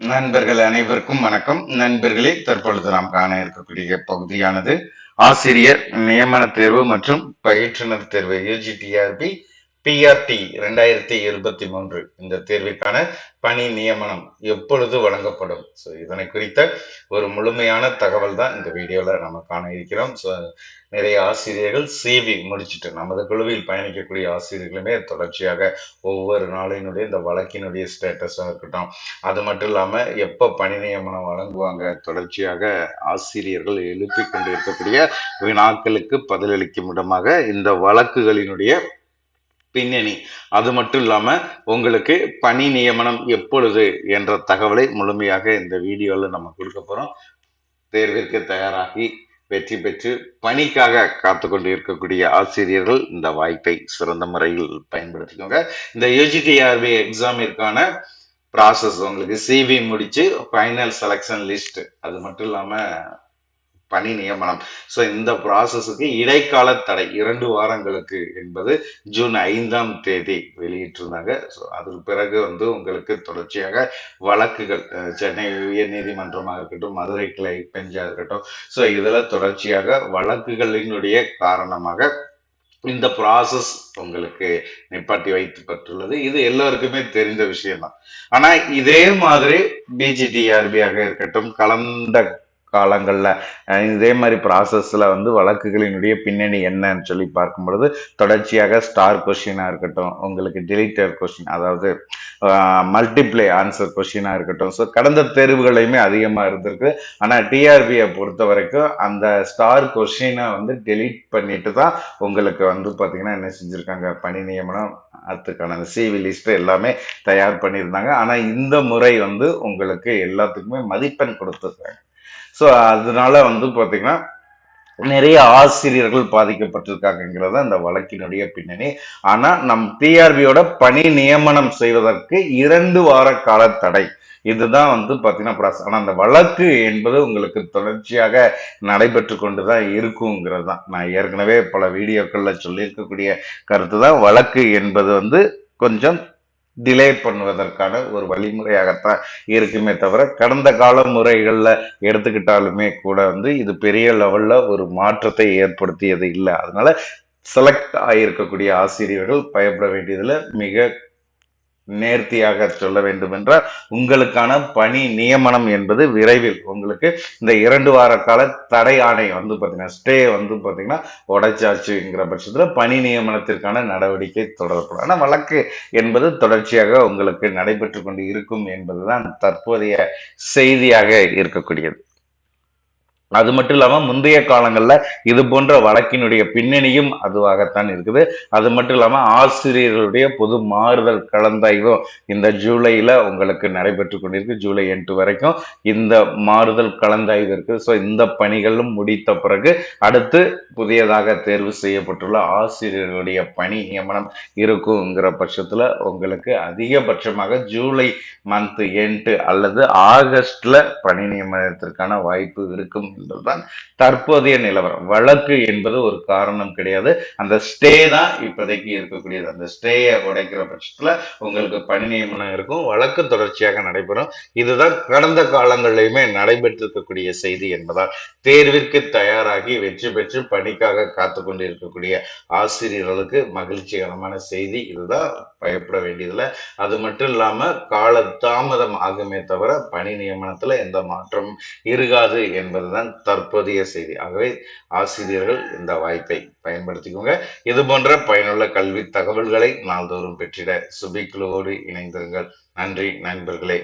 நண்பர்கள் அனைவருக்கும் வணக்கம். நண்பர்களே தற்பொழுது நாம் காண இருக்கக்கூடிய பகுதியானது ஆசிரியர் நியமன தேர்வு மற்றும் பயிற்றுனர் தேர்வு யூஜிடிஆர்பி பிஆர்டி ரெண்டாயிரத்தி இருபத்தி மூன்று. இந்த தேர்விற்கான பணி நியமனம் எப்பொழுது வழங்கப்படும்? ஸோ இதனை குறித்த ஒரு முழுமையான தகவல் தான் இந்த வீடியோவில் நம்ம காண இருக்கிறோம். ஸோ நிறைய ஆசிரியர்கள் சிவி முடிச்சுட்டு நமது குழுவில் பயணிக்கக்கூடிய ஆசிரியர்களுமே தொடர்ச்சியாக ஒவ்வொரு நாளினுடைய இந்த வழக்கினுடைய ஸ்டேட்டஸாக இருக்கட்டும் அது மட்டும் இல்லாமல் எப்போ பணி நியமனம் வழங்குவாங்க தொடர்ச்சியாக ஆசிரியர்கள் எழுப்பி கொண்டு இருக்கக்கூடிய வினாக்களுக்கு பதிலளிக்கும் விதமாக இந்த வழக்குகளினுடைய பின்னணி. அது மட்டும் இல்லாமல் உங்களுக்கு பணி நியமனம் எப்பொழுது என்ற தகவலை முழுமையாக இந்த வீடியோவில் நம்ம கொடுக்க போகிறோம் தேர்விற்கு தயாராகி வெற்றி பெற்று பணிக்காக காத்து கொண்டு இருக்கக்கூடிய ஆசிரியர்கள் இந்த வாய்ப்பை சிறந்த முறையில் பயன்படுத்திக்கோங்க. இந்த யூஜிடிஆர்பி எக்ஸாமிற்கான ப்ராசஸ் உங்களுக்கு சிவி முடித்து ஃபைனல் செலெக்ஷன் லிஸ்ட் அது மட்டும் இல்லாமல் பணி நியமனம். ஸோ இந்த ப்ராசஸுக்கு இடைக்கால தடை இரண்டு வாரங்களுக்கு என்பது ஜூன் ஐந்தாம் தேதி வெளியிட்டிருந்தாங்க. ஸோ அதற்கு பிறகு வந்து உங்களுக்கு தொடர்ச்சியாக வழக்குகள் சென்னை உயர் நீதிமன்றமாக இருக்கட்டும் மதுரை கிளை பெஞ்சாக இருக்கட்டும். ஸோ இதில் தொடர்ச்சியாக வழக்குகளினுடைய காரணமாக இந்த ப்ராசஸ் உங்களுக்கு நிப்பாட்டி வைக்கப்பட்டுள்ளது. இது எல்லோருக்குமே தெரிந்த விஷயம்தான். ஆனா இதே மாதிரி பிஜிடிஆர்பியாக இருக்கட்டும் கலந்த காலங்களில். இதே மாதிரி ப்ராசஸில் வந்து வழக்குகளினுடைய பின்னணி என்னன்னு சொல்லி பார்க்கும் பொழுது தொடர்ச்சியாக ஸ்டார் கொஷினாக இருக்கட்டும் உங்களுக்கு டிலீட்டர் கொஷின் அதாவது மல்டிப்ளை ஆன்சர் கொஷினாக இருக்கட்டும். ஸோ கடந்த தேர்வுகளையுமே அதிகமாக இருந்திருக்கு. ஆனால் டிஆர்பியை பொறுத்த வரைக்கும் அந்த ஸ்டார் கொஷினை வந்து டெலீட் பண்ணிட்டு தான் உங்களுக்கு வந்து பார்த்திங்கன்னா என்ன செஞ்சுருக்காங்க? பணி நியமனம் அதுக்கான சிவி லிஸ்ட்டு எல்லாமே தயார் பண்ணியிருந்தாங்க. ஆனால் இந்த முறை வந்து உங்களுக்கு எல்லாத்துக்குமே மதிப்பெண் கொடுத்துருக்காங்க. ஸோ அதனால வந்து பார்த்திங்கன்னா நிறைய ஆசிரியர்கள் பாதிக்கப்பட்டிருக்காங்கிறத அந்த வழக்கினுடைய பின்னணி. ஆனால் நம் டிஆர்பியோட பணி நியமனம் செய்வதற்கு இரண்டு வார கால தடை. இதுதான் வந்து பார்த்தீங்கன்னா ப்ராசஸ் ஆனால் அந்த வழக்கு என்பது உங்களுக்கு தொடர்ச்சியாக நடைபெற்று கொண்டு தான் இருக்குங்கிறது தான். நான் ஏற்கனவே பல வீடியோக்களில் சொல்லியிருக்கக்கூடிய கருத்து தான் வழக்கு என்பது வந்து கொஞ்சம் டிலே பண்ணுவதற்கான ஒரு வழிமுறையாகத்தான் இருக்குமே தவிர கடந்த கால முறைகளில் எடுத்துக்கிட்டாலுமே கூட வந்து இது பெரிய லெவலில் ஒரு மாற்றத்தை ஏற்படுத்தியது இல்லை. அதனால செலக்ட் ஆகியிருக்கக்கூடிய ஆசிரியர்கள் பயப்பட வேண்டியதில் மிக நேர்த்தியாக சொல்ல வேண்டும் என்றால் உங்களுக்கான பணி நியமனம் என்பது விரைவில் உங்களுக்கு இந்த இரண்டு வார கால தடை ஆணை வந்து பார்த்தீங்கன்னா ஸ்டே வந்து பார்த்தீங்கன்னா உடைச்சாச்சுங்கிற பட்சத்தில் பணி நியமனத்திற்கான நடவடிக்கை தொடரப்படும். ஆனால் வழக்கு என்பது தொடர்ச்சியாக உங்களுக்கு நடைபெற்று கொண்டு இருக்கும் என்பதுதான் தற்போதைய செய்தியாக இருக்கக்கூடியது. அது மட்டும் இல்லாமல் முந்தைய காலங்களில் இது போன்ற வழக்கினுடைய பின்னணியும் அதுவாகத்தான் இருக்குது. அது மட்டும் இல்லாமல் ஆசிரியர்களுடைய பொது மாறுதல் கலந்தாய்வும் இந்த ஜூலையில் உங்களுக்கு நடைபெற்று கொண்டிருக்கு ஜூலை எட்டு வரைக்கும். இந்த மாறுதல் கலந்தாய்வு இருக்குது. ஸோ இந்த பணிகளும் முடித்த பிறகு அடுத்து புதியதாக தேர்வு செய்யப்பட்டுள்ள ஆசிரியர்களுடைய பணி நியமனம் இருக்குங்கிற பட்சத்தில் உங்களுக்கு அதிகபட்சமாக ஜூலை மந்த் எண்டு அல்லது ஆகஸ்டில் பணி நியமனத்திற்கான வாய்ப்பு இருக்கும் என்பதுதான் தற்போதைய நிலவரம். வழக்கு என்பது ஒரு காரணம் கிடையாது. அந்த ஸ்டே தான் இப்போதைக்கு இருக்கக்கூடியது. அந்த ஸ்டேயை உடைக்கிற பட்சத்துல உங்களுக்கு பணி நியமனம் இருக்கும். வழக்கு தொடர்ச்சியாக நடைபெறும். இதுதான் கடந்த காலங்களிலுமே நடைபெற்றிருக்கக்கூடிய செய்தி என்பதால் தேர்விற்கு தயாராகி வெற்றி பெற்று பணிக்காக காத்து கொண்டு இருக்கக்கூடிய ஆசிரியர்களுக்கு மகிழ்ச்சிகரமான செய்தி. இதுதான் பயப்பட வேண்டியதில்லை. அது மட்டும் இல்லாம கால தாமதம் ஆகுமே தவிர பணி நியமனத்தில் எந்த மாற்றம் இருக்காது என்பதுதான் தற்போதைய செய்தி. ஆகவே ஆசிரியர்கள் இந்த வாய்ப்பை பயன்படுத்திக்கோங்க. இது போன்ற பயனுள்ள கல்வி தகவல்களை நாள்தோறும் பெற்றிட சுபிக்குழுவோடு இணைந்திருங்கள். நன்றி நண்பர்களே.